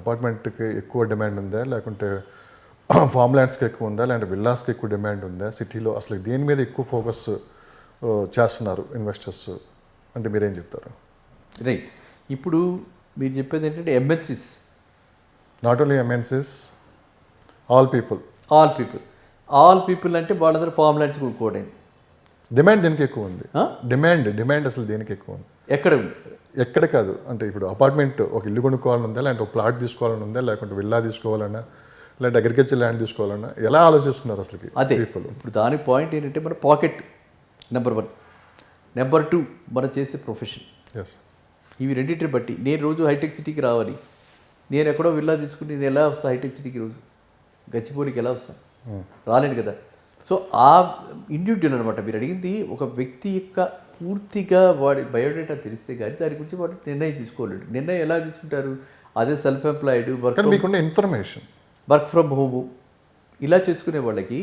అపార్ట్మెంట్కి ఎక్కువ డిమాండ్ ఉందా? లేకుంటే ఫామ్ ల్యాండ్స్కి ఎక్కువ ఉందా? లేదంటే విల్లాస్కి ఎక్కువ డిమాండ్ ఉందా? సిటీలో అసలు దేని మీద ఎక్కువ ఫోకస్ చేస్తున్నారు ఇన్వెస్టర్స్ అంటే మీరేం చెప్తారు? రైట్ ఇప్పుడు మీరు చెప్పేది ఏంటంటే MNCs not only MNCs all people all people all people అంటే వాళ్ళందరూ ఫామ్ ల్యాండ్స్ కొనుక్కోవడం డిమాండ్ దేనికి ఎక్కువ ఉంది? డిమాండ్ డిమాండ్ అసలు దేనికి ఎక్కువ ఉంది? ఎక్కడ ఉంది? ఎక్కడ కాదు. అంటే ఇప్పుడు అపార్ట్మెంట్ ఒక ఇల్లు కొనుక్కోవాలని ఉందా లేదంటే ఒక ప్లాట్ తీసుకోవాలని ఉందా లేకుంటే విల్లా తీసుకోవాలన్నా లేదంటే అగ్రికల్చర్ ల్యాండ్ తీసుకోవాలన్నా ఎలా ఆలోచిస్తున్నారు అసలు అదే. ఇప్పుడు దాని పాయింట్ ఏంటంటే మన pocket number one number two మనం చేసే ప్రొఫెషన్ ఎస్ ఇవి రెండింటిని బట్టి నేను రోజు హైటెక్ సిటీకి రావాలి. నేను ఎక్కడో విల్లా తీసుకుని నేను ఎలా వస్తాను హైటెక్ సిటీకి రోజు? గచ్చిబౌలికి ఎలా వస్తాను? రాలేను కదా. సో ఆ ఇండివిజువల్ అనమాట మీరు అడిగింది ఒక వ్యక్తి యొక్క పూర్తిగా వాడి బయోడేటా తెలిస్తే కానీ దాని గురించి వాడు నిర్ణయం తీసుకోలేడు. నిర్ణయం ఎలా తీసుకుంటారు? అదే సెల్ఫ్ ఎంప్లాయిడ్ వర్క్ కానీ మీకున్న ఇన్ఫర్మేషన్ వర్క్ ఫ్రమ్ హోము ఇలా చేసుకునే వాళ్ళకి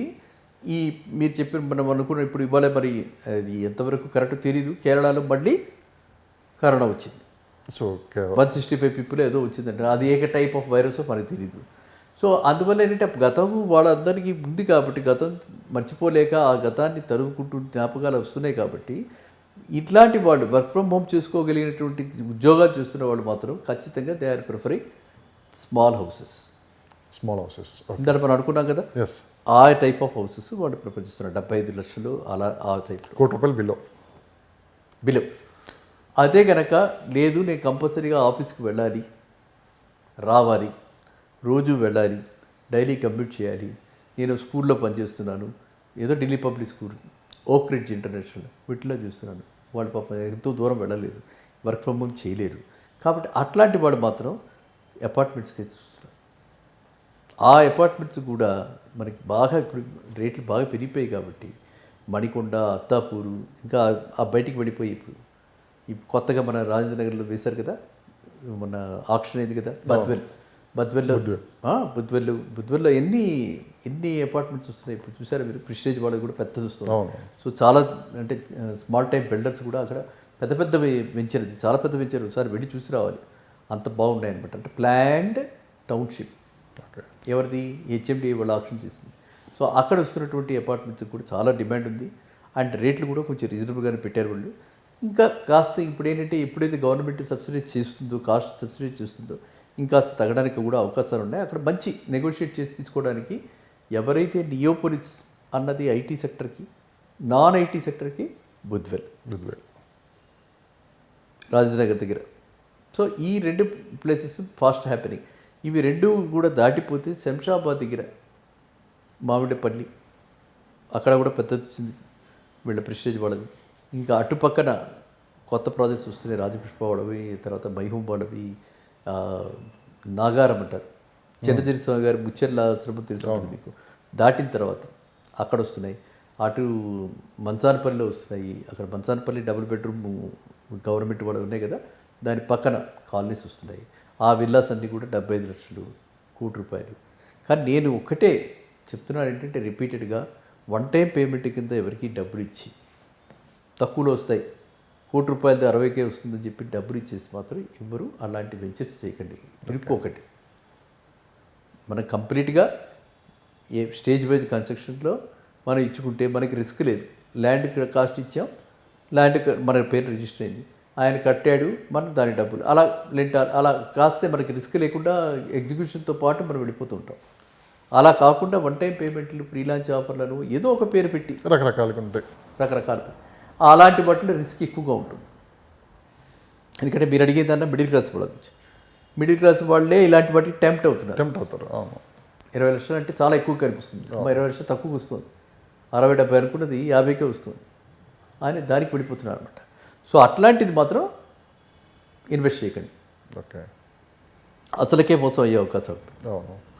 ఈ మీరు చెప్పిన మనం అనుకున్న ఇప్పుడు ఇవాళ మరి అది ఎంతవరకు కరెక్ట్ తెలీదు. కేరళలో మళ్ళీ కరోనా వచ్చింది. So one sixty five people ఏదో వచ్చిందంట అది ఏ టైప్ ఆఫ్ వైరస్ మనకు తెలియదు సో అందువల్ల ఏంటంటే గతం వాళ్ళందరికీ ఉంది కాబట్టి గతం మర్చిపోలేక ఆ గతాన్ని తరుముకుంటూ జ్ఞాపకాలు వస్తున్నాయి కాబట్టి ఇట్లాంటి వాళ్ళు వర్క్ ఫ్రమ్ హోమ్ చేసుకోగలిగినటువంటి ఉద్యోగాలు చూస్తున్న వాళ్ళు మాత్రం ఖచ్చితంగా they are preferring small houses small houses ఇందాక మనం అనుకున్నాం కదా? ఎస్ ఆ టైప్ ఆఫ్ హౌసెస్ వాళ్ళు ప్రిఫర్ చేస్తున్నారు. డెబ్బై ఐదు లక్షలు అలా ఆ టైప్ కోటి రూపాయలు బిలో బిలో అదే గనక లేదు నేను కంపల్సరీగా ఆఫీస్కి వెళ్ళాలి రావాలి రోజు వెళ్ళాలి డైలీ కంప్లీట్ చేయాలి. నేను స్కూల్లో పనిచేస్తున్నాను. ఏదో Delhi public school Oak Ridge international వీటిలో చూస్తున్నాను. వాళ్ళు పాపం ఎంతో దూరం వెళ్ళలేరు వర్క్ ఫ్రమ్ హోమ్ చేయలేరు. కాబట్టి అట్లాంటి వాడు మాత్రం అపార్ట్మెంట్స్కి చూస్తున్నారు ఆ అపార్ట్మెంట్స్ కూడా మనకి బాగా ఇప్పుడు రేట్లు బాగా పెరిగిపోయాయి కాబట్టి మణికొండ అత్తాపూరు ఇంకా ఆ బయటికి వెళ్ళిపోయి ఇప్పుడు కొత్తగా మన రాజేంద్రనగర్లో వేశారు కదా మన ఆక్షన్ అయింది కదా బద్వెల్. బద్వెల్లో ఆ, బుద్వెల్ బుద్వెల్లో ఎన్ని ఎన్ని అపార్ట్మెంట్స్ వస్తున్నాయి? ఇప్పుడు చూసారా మీరు? ప్రిస్టేజ్ వాళ్ళది కూడా పెద్దది వస్తుంది. సో చాలా అంటే స్మాల్ టైం బిల్డర్స్ కూడా అక్కడ పెద్ద పెద్ద వెంచర్ ఇది. చాలా పెద్ద వెంచర్ ఒకసారి వెళ్ళి చూసి రావాలి. అంత బాగున్నాయి అనమాట అంటే ప్లాండ్ టౌన్షిప్ ఎవరిది? హెచ్ఎండి వాళ్ళు ఆప్షన్ చేసింది. సో అక్కడ వస్తున్నటువంటి అపార్ట్మెంట్స్ కూడా చాలా డిమాండ్ ఉంది. అండ్ రేట్లు కూడా కొంచెం రీజనబుల్గానే పెట్టారు వాళ్ళు. ఇంకా కాస్త ఇప్పుడు ఏంటంటే ఎప్పుడైతే గవర్నమెంట్ సబ్సిడీ చేస్తుందో కాస్ట్ సబ్సిడీ చేస్తుందో ఇంకాస్త తగ్గడానికి కూడా అవకాశాలు ఉన్నాయి. అక్కడ మంచి నెగోషియేట్ చేసి తీసుకోవడానికి ఎవరైతే నియోపోలిస్ అన్నది ఐటీ సెక్టర్కి నాన్ ఐటీ సెక్టర్కి బుద్వెల్ గుడ్ రాజేంద్రనగర్ దగ్గర. సో ఈ రెండు ప్లేసెస్ ఫాస్ట్ హ్యాపెనింగ్ ఇవి రెండు కూడా దాటిపోతే శంషాబాద్ దగ్గర మామిడిపల్లి అక్కడ కూడా పెద్దది వచ్చింది వీళ్ళ ప్రెస్టేజ్ వాళ్ళది. ఇంకా అటుపక్కన కొత్త ప్రాజెక్ట్స్ వస్తున్నాయి. రాజపుష్ప వాళ్ళవి తర్వాత మైహూం వాళ్ళవి నాగారం అంటారు. చిన్నదిరి స్వామి గారి ముచ్చెర్ల ఆశ్రమం తెలుసు మీకు. దాటిన తర్వాత అక్కడ వస్తున్నాయి. అటు మంచానపల్లిలో వస్తున్నాయి. అక్కడ మంచానపల్లి డబుల్ బెడ్రూమ్ గవర్నమెంట్ కూడా ఉన్నాయి కదా దాని పక్కన కాలనీస్ వస్తున్నాయి. ఆ విల్లాస్ అన్నీ కూడా డెబ్బై ఐదు లక్షలు కోటి రూపాయలు. కానీ నేను ఒక్కటే చెప్తున్నాను ఏంటంటే రిపీటెడ్గా వన్ టైం పేమెంట్ కింద ఎవరికి డబ్బులు ఇచ్చి తక్కువలో వస్తాయి. కోటి రూపాయలది అరవైకే వస్తుందని చెప్పి డబ్బులు ఇచ్చేసి మాత్రం ఎవరు అలాంటి వెంచర్స్ చేయకండి. ఇరుక్కోకండి మనం కంప్లీట్గా ఏ స్టేజ్ వైజ్ కన్స్ట్రక్షన్లో మనం ఇచ్చుకుంటే మనకి రిస్క్ లేదు. ల్యాండ్ కాస్ట్ ఇచ్చాం. ల్యాండ్ మన పేరు రిజిస్టర్ అయింది. ఆయన కట్టాడు మనం దాని డబ్బులు. అలా లెంట అలా కాస్తే మనకి రిస్క్ లేకుండా ఎగ్జిక్యూషన్తో పాటు మనం వెళ్ళిపోతూ ఉంటాం. అలా కాకుండా వన్ టైం పేమెంట్లు ఫ్రీలాన్స్ ఆఫర్లను ఏదో ఒక పేరు పెట్టి రకరకాలుగా ఉంటాయి. రకరకాలు అలాంటి వాటిలో రిస్క్ ఎక్కువగా ఉంటుంది. ఎందుకంటే మీరు అడిగేదన్నా మిడిల్ క్లాస్ వాళ్ళ గురించి మిడిల్ క్లాస్ వాళ్ళే ఇలాంటి వాటికి టెంప్ట్ అవుతున్నారు. టెంప్ట్ అవుతారు అవును. ఇరవై లక్షలు అంటే చాలా ఎక్కువ కనిపిస్తుంది. ఇరవై లక్షలు తక్కువ వస్తుంది. అరవై డెబ్బై అనుకున్నది యాభైకే వస్తుంది. అని దానికి పడిపోతున్నారు అనమాట సో అట్లాంటిది మాత్రం ఇన్వెస్ట్ చేయకండి. ఓకే. అసలుకే మోసం అయ్యే అవకాశం అవును.